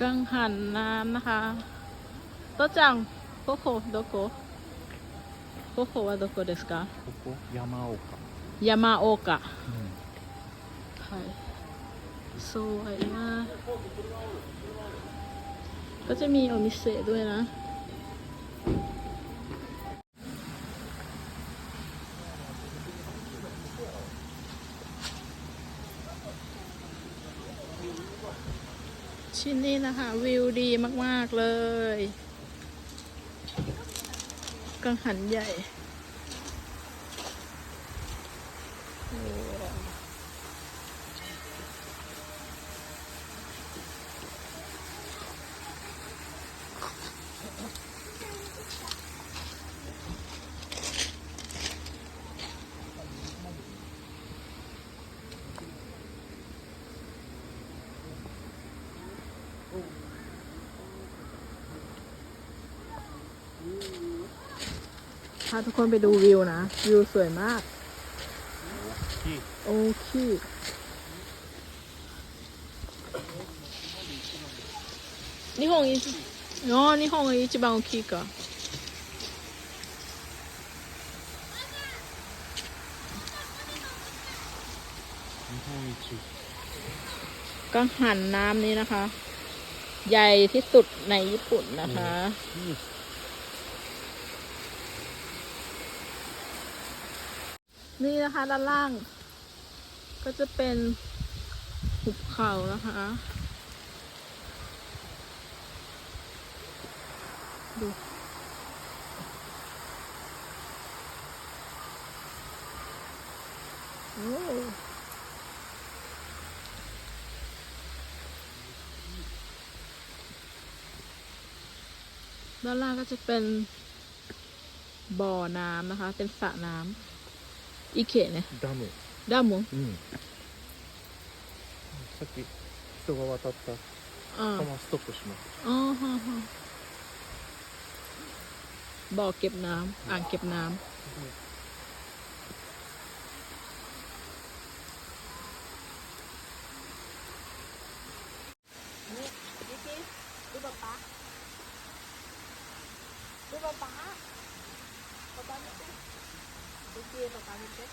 กังหันน้ำนะคะโตะจังโคโคโดโกโคโคはどこですかここ山岡、ยามาโอกะ うん、 はいสวยมากก็จะมีโอมิเซะด้วยนะ ชิ้นนี้นะคะ วิวดีมาก ๆ เลย กังหันใหญ่ พาทุกคนไปดูวิวนะ วิวสวยมาก 大きい โอเค日本一あ日本が一番大きいか日本一 กังหันน้ำนี้นะคะ ใหญ่ที่สุดในญี่ปุ่นนะคะ นี่นะคะ ด้านล่าง ก็จะเป็นหุบเขานะคะ ดูโอ้ด้านล่างก็จะเป็นบ่อน้ำนะคะ เป็นสระน้ำ อีเขะเนี่ย ダム ダムうんさっき人が渡ったあこのままストップします อ๋อฮะฮะบ่อเก็บน้ำอ่างเก็บน้ำดูป๊าป๊ দিয়ে তো কাজে